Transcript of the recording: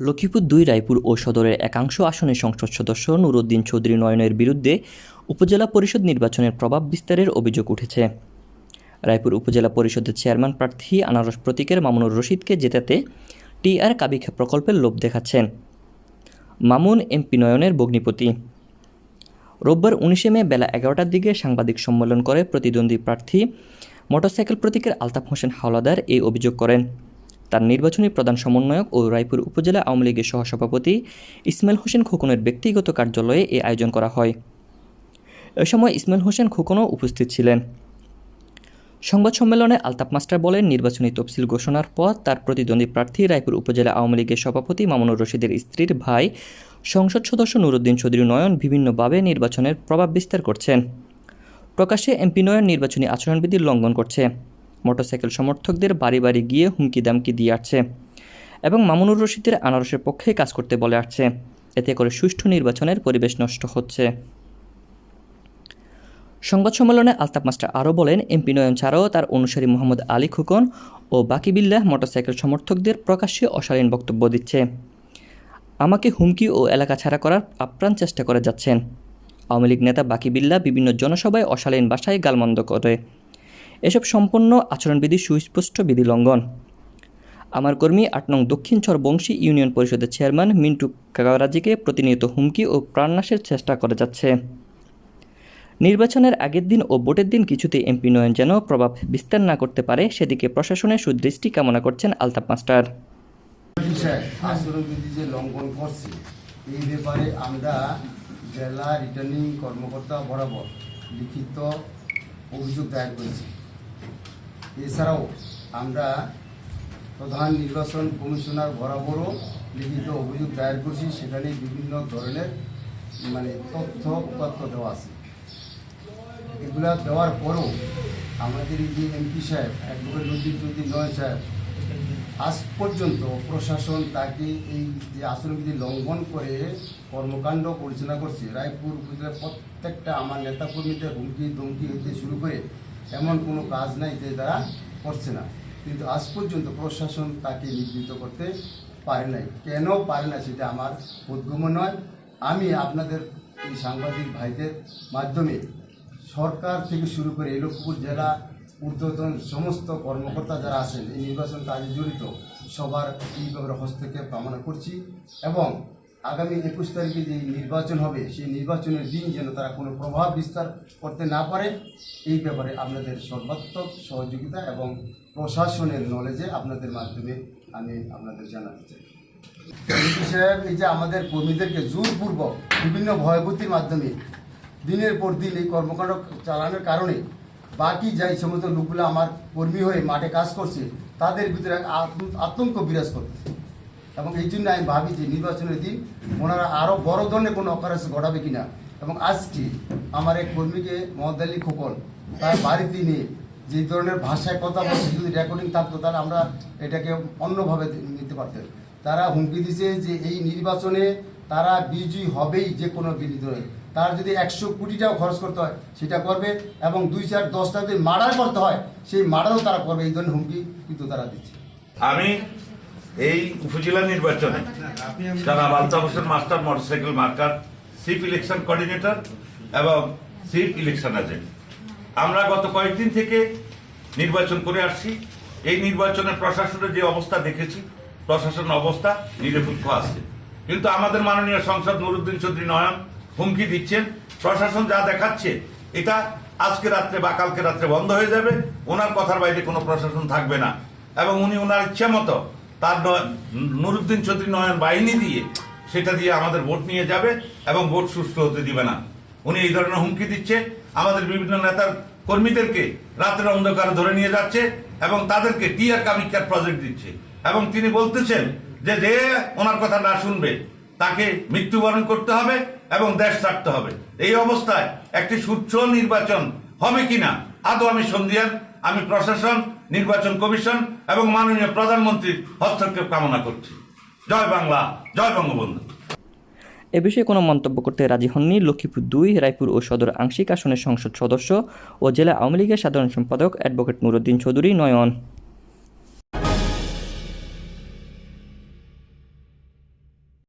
লক্ষ্মীপুর দুই, রায়পুর ও সদরের একাংশ আসনে সংসদ সদস্য নুরুদ্দিন চৌধুরী নয়নের বিরুদ্ধে উপজেলা পরিষদ নির্বাচনের প্রভাব বিস্তারের অভিযোগ উঠেছে। রায়পুর উপজেলা পরিষদের চেয়ারম্যান প্রার্থী আনারস প্রতীকের মামুনুর রশিদকে জেতাতে টিআর কাবিখা প্রকল্পের লোভ দেখাচ্ছেন। মামুন এমপি নয়নের ভগ্নিপতি। রোববার উনিশে মে বেলা এগারোটার দিকে সাংবাদিক সম্মেলন করে প্রতিদ্বন্দ্বী প্রার্থী মোটরসাইকেল প্রতীকের আলতাফ হোসেন হাওলাদার এই অভিযোগ করেন। তার নির্বাচনী প্রধান সমন্বয়ক ও রায়পুর উপজেলা আওয়ামী লীগের সহসভাপতি ইসমাইল হোসেন খোকনের ব্যক্তিগত কার্যালয়ে এই আয়োজন করা হয়। এ সময় ইসমাইল হোসেন খোকনও উপস্থিত ছিলেন। সংবাদ সম্মেলনে আলতাফ মাস্টার বলেন, নির্বাচনী তফসিল ঘোষণার পর তার প্রতিদ্বন্দ্বী প্রার্থী রায়পুর উপজেলা আওয়ামী লীগের সভাপতি মামুনুর রশিদের স্ত্রীর ভাই সংসদ সদস্য নুরুদ্দিন চৌধুরী নয়ন বিভিন্নভাবে নির্বাচনের প্রভাব বিস্তার করছেন। প্রকাশ্যে এমপি নয়ন নির্বাচনী আচরণবিধি লঙ্ঘন করছে। মোটরসাইকেল সমর্থকদের বাড়ি বাড়ি গিয়ে হুমকি দামকি দিয়ে আসছে এবং মামুনুর রশিদের আনারসের পক্ষে কাজ করতে বলে আসছে। এতে করে সুষ্ঠু নির্বাচনের পরিবেশ নষ্ট হচ্ছে। সংবাদ সম্মেলনে আলতাফ মাস্টার আরও বলেন, এমপি নয়ন ছাড়াও তার অনুসারী মোহাম্মদ আলী খুকন ও বাকিবিল্লাহ মোটরসাইকেল সমর্থকদের প্রকাশ্যে অশালীন বক্তব্য দিচ্ছে। আমাকে হুমকি ও এলাকা ছাড়া করার আপ্রাণ চেষ্টা করে যাচ্ছেন। আওয়ামী লীগ নেতা বাকিবিল্লা বিভিন্ন জনসভায় অশালীন ভাষায় গালমন্দ করে। এসব সম্পূর্ণ আচরণবিধি সুস্পষ্ট বিধি লঙ্ঘন। আমার কর্মী আট নং দক্ষিণ চর বংশী ইউনিয়ন পরিষদের চেয়ারম্যান মিন্টু কাগারাজিকে প্রতিনিয়ত হুমকি ও প্রাণনাশের চেষ্টা করে যাচ্ছে। নির্বাচনের আগের দিন ও ভোটের দিন কিছুতে এমপি নয়ন যেন প্রভাব বিস্তার না করতে পারে, সেদিকে প্রশাসনের সুদৃষ্টি কামনা করছেন আলতাফ মাস্টার। লঙ্ঘন করছে, এই ব্যাপারে আমরা জেলা রিটার্নিং কর্মকর্তা বরাবর লিখিত অভিযোগ দায়ের করেছি। এছাড়াও আমরা প্রধান নির্বাচন কমিশনার বরাবরও লিখিত অভিযোগ দায়ের করছি, সেখানে বিভিন্ন ধরনের মানে তথ্য উপাত্ত দেওয়া আছে। এগুলা দেওয়ার পরও আমাদের এই যে এমপি সাহেব, অ্যাডভোকেট নদীর চৌধুরী নয় সাহেব, আজ পর্যন্ত প্রশাসন তাকে এই যে আচরণবিধি লঙ্ঘন করে কর্মকাণ্ড পরিচালনা করছে, রায়পুর উপজেলার প্রত্যেকটা আমার নেতাকর্মীদের হুমকি ধমকি হতে শুরু করে এমন কোনো কাজ নাই যে তারা করছে না। কিন্তু আজ পর্যন্ত প্রশাসন তাকে নিবৃত্ত করতে পারে নাই। কেন পারে না সেটা আমার বোধগম্য নয়। আমি আপনাদের এই সাংবাদিক ভাইদের মাধ্যমে সরকার থেকে শুরু করে এলোকপুর জেলা, ঊর্ধ্বতন সমস্ত কর্মকর্তা যারা আছেন, এই নির্বাচন কাজে জড়িত, সবার এই ব্যাপারে হস্তক্ষেপ কামনা করছি এবং আগামী একুশ তারিখে যে নির্বাচন হবে, সেই নির্বাচনের দিন যেন তারা কোনো প্রভাব বিস্তার করতে না পারে, এই ব্যাপারে আপনাদের সর্বাত্মক সহযোগিতা এবং প্রশাসনের নলেজে আপনাদের মাধ্যমে আমি আপনাদের জানাতে চাই। সাহেব, এই যে আমাদের কর্মীদেরকে জোরপূর্বক বিভিন্ন ভয়ভূতির মাধ্যমে দিনের পর দিন এই কর্মকাণ্ড চালানোর কারণে বাকি যাই সমস্ত লোকগুলো আমার কর্মী হয়ে মাঠে কাজ করছে, তাদের ভিতরে আত- আতঙ্ক বিরাজ করতেছে এবং এই জন্য আমি ভাবি যে নির্বাচনের দিন ওনারা আরও বড় ধরনের কোনো অকারেন্স ঘটাবে কিনা। এবং আজকে আমার এক কর্মীকে মহম্মদ আলী খোকন, তার বাড়িতে নিয়ে যে ধরনের ভাষায় কথা বলছে যদি রেকর্ডিং থাকতো, তাহলে আমরা এটাকে অন্যভাবে নিতে পারতেন। তারা হুমকি দিছে যে এই নির্বাচনে তারা বিজয়ী হবেই যে কোনো বিরোধী তার যদি একশো কোটি টাকা খরচ করতে হয়, সেটা করবে এবং দুই চার দশটা যদি মার্ডার করতে হয়, সেই মার্ডারও তারা করবে, এই ধরনের হুমকি কিন্তু তারা দিচ্ছে। আমি এই উপজেলা নির্বাচনে তারা আলতাফ হোসেন মাস্টার, মোটরসাইকেল মার্কার চিফ ইলেকশন কোঅর্ডিনেটর এবং চিফ ইলেকশন এজেন্ট আমরা গত কয়েকদিন থেকে নির্বাচন করে আসছি। এই নির্বাচনের প্রশাসনের যে অবস্থা দেখেছি প্রশাসন অবস্থা নিরপেক্ষ আছে। কিন্তু আমাদের মাননীয় সংসদ নুরুদ্দিন চৌধুরী নয়ন হুমকি দিচ্ছেন। প্রশাসন যা দেখাচ্ছে, এটা আজকে রাত্রে বা কালকে রাত্রে বন্ধ হয়ে যাবে। ওনার কথার বাইরে কোনো প্রশাসন থাকবে না। এবং উনি ওনার ইচ্ছা মতো তার নুরুদ্দিন চৌধুরী নয়ন বাহিনী দিয়ে সেটা দিয়ে আমাদের ভোট নিয়ে যাবে এবং ভোট সুষ্ঠু হতে দিবে না। উনি এই ধরনের হুমকি দিচ্ছে। আমাদের বিভিন্ন নেতার কর্মীদেরকে রাতের অন্ধকারে ধরে নিয়ে যাচ্ছে এবং তাদেরকে টিয়ার কামিকার প্রজেক্ট দিচ্ছে। এবং তিনি বলতেছেন যে যে ওনার কথা না শুনবে, তাকে মৃত্যুবরণ করতে হবে এবং দেশ ছাড়তে হবে। এই অবস্থায় একটি সুচ্ছ নির্বাচন হবে কিনা, আদৌ আমি সন্ধিয়ান আমি প্রশাসন, নির্বাচন কমিশন এবং মাননীয় প্রধানমন্ত্রীর হস্তক্ষেপ কামনা করছি। জয় বাংলা, জয় বঙ্গবন্ধু। এ বিষয়ে কোনো মন্তব্য করতে রাজি হননি লক্ষ্মীপুর দুই, রায়পুর ও সদর আংশিক আসনের সংসদ সদস্য ও জেলা আওয়ামী লীগের সাধারণ সম্পাদক অ্যাডভোকেট নুরুদ্দিন চৌধুরী, নয়ন।